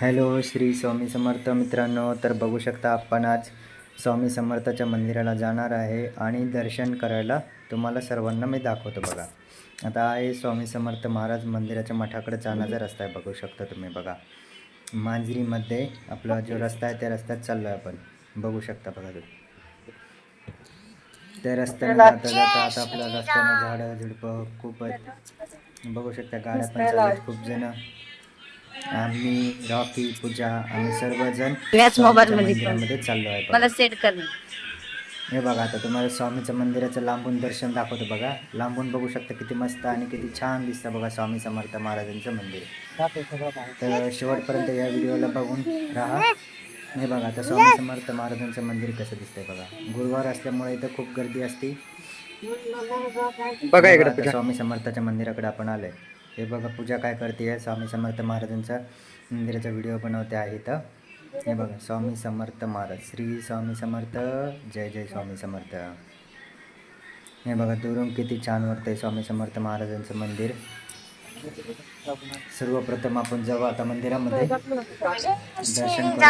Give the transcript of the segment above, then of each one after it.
Hello Shri Swami Samarth मित्रांनो. तर बघू शकता आपण आज स्वामी समर्थाच्या मंदिराला जाणार आहे आणि दर्शन करायला तुम्हाला सर्वांना मी दाखवतो बघा. आता आहे स्वामी समर्थ महाराज मंदिराच्या मठाकडे जाण्याचा रस्ता आहे बघू शकता तुम्ही बघा. मांजरीमध्ये आपला जो रस्ता आहे त्या रस्त्यात चाललो आहे आपण. बघू शकता बघा तुम्ही. त्या रस्त्याने जाता जाता आता आपल्या रस्त्यानं झाडं झुडपं खूप आहेत बघू शकता गाड्या पण खूप जण. आम्ही रॉकी पूजा आम्ही सर्वजण याच मोबाईल मध्ये चाललो आहे. मला सेट कर हे बघा आता तुम्हाला स्वामीचं मंदिराचं लांबून दर्शन दाखवतो बघा. लांबून बघू शकता किती मस्त आणि किती छान दिसतं बघा स्वामी समर्थ महाराजांचं मंदिर. तर शेवटपर्यंत या व्हिडिओला बघून राहा. हे बघा आता स्वामी समर्थ महाराजांचं मंदिर कसं दिसतंय बघा. गुरुवार असल्यामुळे इथं खूप गर्दी असते. बघा इकडे स्वामी समर्थाच्या मंदिराकडे आपण आलोय. हे बघा पूजा काय करते आहे? स्वामी समर्थ महाराजांचा मंदिराचा व्हिडिओ बनवते आहे इथं. हे बघा स्वामी समर्थ महाराज श्री स्वामी समर्थ जय जय स्वामी समर्थ. हे बघा दुरून किती छान वाटतंय स्वामी समर्थ महाराजांचं मंदिर. सर्वप्रथम आपण जाऊ आता मंदिरामध्ये. दर्शन करू.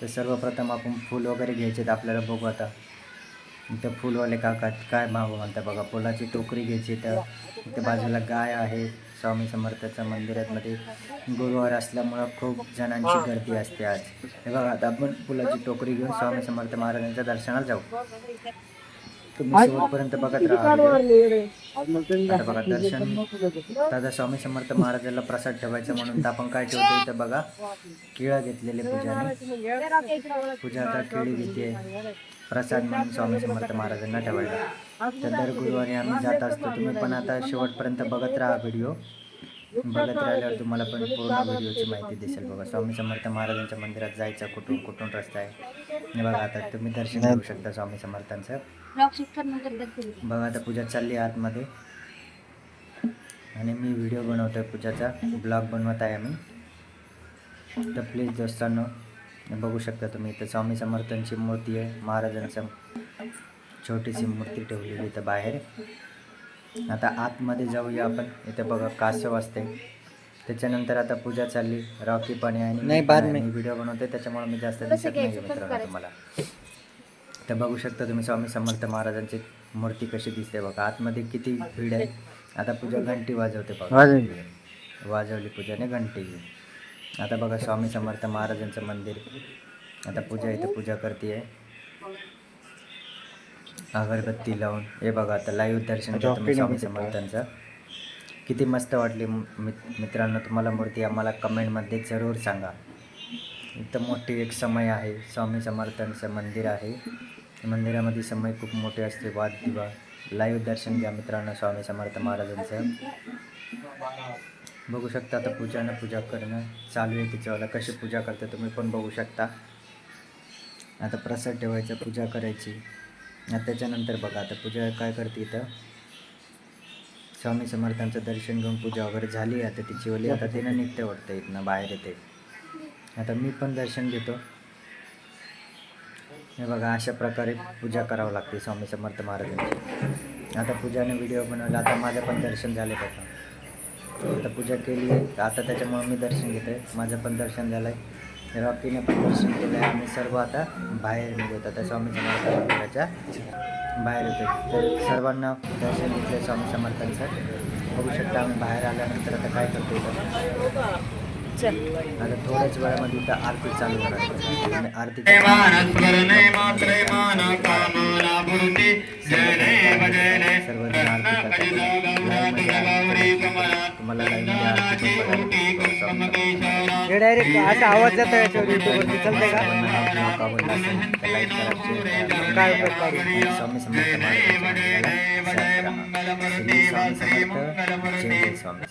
तर सर्वप्रथम आपण फूल वगैरे घ्यायचे आपल्याला बघू आता. इथं फुलवाले काका काय मागू म्हणतात बघा फुलाची टोकरी घ्यायची तर इथं बाजूला गाय आहे. स्वामी समर्थाच्या मंदिरामध्ये गुरुवार असल्यामुळं खूप जणांची गर्दी असते आज. हे बघा आता आपण फुलाची टोकरी घेऊन स्वामी समर्थ महाराजांच्या दर्शनाला जाऊ. तुम्ही शेवटपर्यंत बघत राहा व्हिडिओ. आता बघा दर्शन दादा स्वामी समर्थ महाराजाला प्रसाद ठेवायचा म्हणून तर आपण काय ठेवतो इथं बघा. केळं घेतलेले पूजाने पूजा आता केळी घेते. प्रसाद म्हणून स्वामी समर्थ महाराजांना ठेवायला तर दर गुरुवारी आम्ही जात असतो. तुम्ही पण आता शेवटपर्यंत बघत राहा व्हिडिओ बघत राहिल्यावर तुम्हाला पण पूर्ण व्हिडिओची माहिती दिसेल बघा. स्वामी समर्थ महाराजांच्या मंदिरात जायचं कुठून कुठून रस्ता आहे? हे बघा आता तुम्ही दर्शन घेऊ शकता स्वामी समर्थांचं. बघा आता पूजा चालली आहे आतमध्ये. आणि मी व्हिडिओ बनवतो आहे पूजाचा. ब्लॉग बनवत आहे आम्ही. तर प्लीज दोस्तांनो बघू शकता तुम्ही इथं स्वामी समर्थांची मूर्ती आहे. महाराजांचं छोटीशी मूर्ती ठेवलेली इथं बाहेर. आता आतमध्ये जाऊया आपण. इथं बघा कासव असते. त्याच्यानंतर आता पूजा चालली. रॉकी पण आहे आणि नाही, बाद मी. व्हिडिओ बनवते त्याच्यामुळे मी जास्त दिसत नाही मित्रांनो तुम्हाला. तर बघू शकता तुम्ही स्वामी समर्थ महाराजांची मूर्ती कशी दिसते बघा. आतमध्ये किती भीड आहे. आता पूजा घंटी वाजवते बघा. वाजवली. वाजवली पूजाने घंटी. आता बघा स्वामी समर्थ महाराजांचं मंदिर. आता पूजा इथं पूजा करते अगरबत्ती लावून. हे बघा आता लाईव्ह दर्शन घ्या तुम्ही स्वामी समर्थांचं. किती मस्त वाटली मित- मित्रांनो तुम्हाला मूर्ती आम्हाला कमेंटमध्ये जरूर सांगा. इथं मोठी एक समय आहे. स्वामी समर्थांचं मंदिर आहे. मंदिरामध्ये समय खूप मोठे असते. वाद दिवा लाईव्ह दर्शन घ्या मित्रांनो स्वामी समर्थ महाराजांचं. बघू शकता आता पूजानं पूजा करणं चालू आहे तिच्यावाला. कशी पूजा करते तुम्ही पण बघू शकता. आता प्रसाद ठेवायचा पूजा करायची. त्याच्यानंतर बघा आता पूजा काय करते इथं? स्वामी समर्थांचं दर्शन घेऊन पूजा वगैरे झाली आता तिची वली आता तिनं निघते वाटतं इथनं बाहेर येते. आता मी पण दर्शन घेतो. हे बघा अशा प्रकारे पूजा करावं लागते स्वामी समर्थ महाराजांची. आता पूजाने व्हिडिओ बनवला आता माझं पण दर्शन झालं बघा आता पूजा केली आहे आता त्याच्यामुळे मी दर्शन घेतो आहे माझं पण दर्शन झालं आहे रॉकीने पण दर्शन केलं आहे आम्ही सर्व आता बाहेर निघत आता स्वामी समर्थ मंदिराच्या बाहेर येतो तर सर्वांना दर्शन घेतलं स्वामी समर्थांचं. बघू शकता आम्ही बाहेर आल्यानंतर आता काय करतो आता थोड्याच वेळामध्ये इथं आरती चालू आणि आरती हे डायरेक्ट असा आवाज जातो याच्यावर युट्यूबवरती चालते का? काय स्वामी समर्थ स्वामी समर्थ.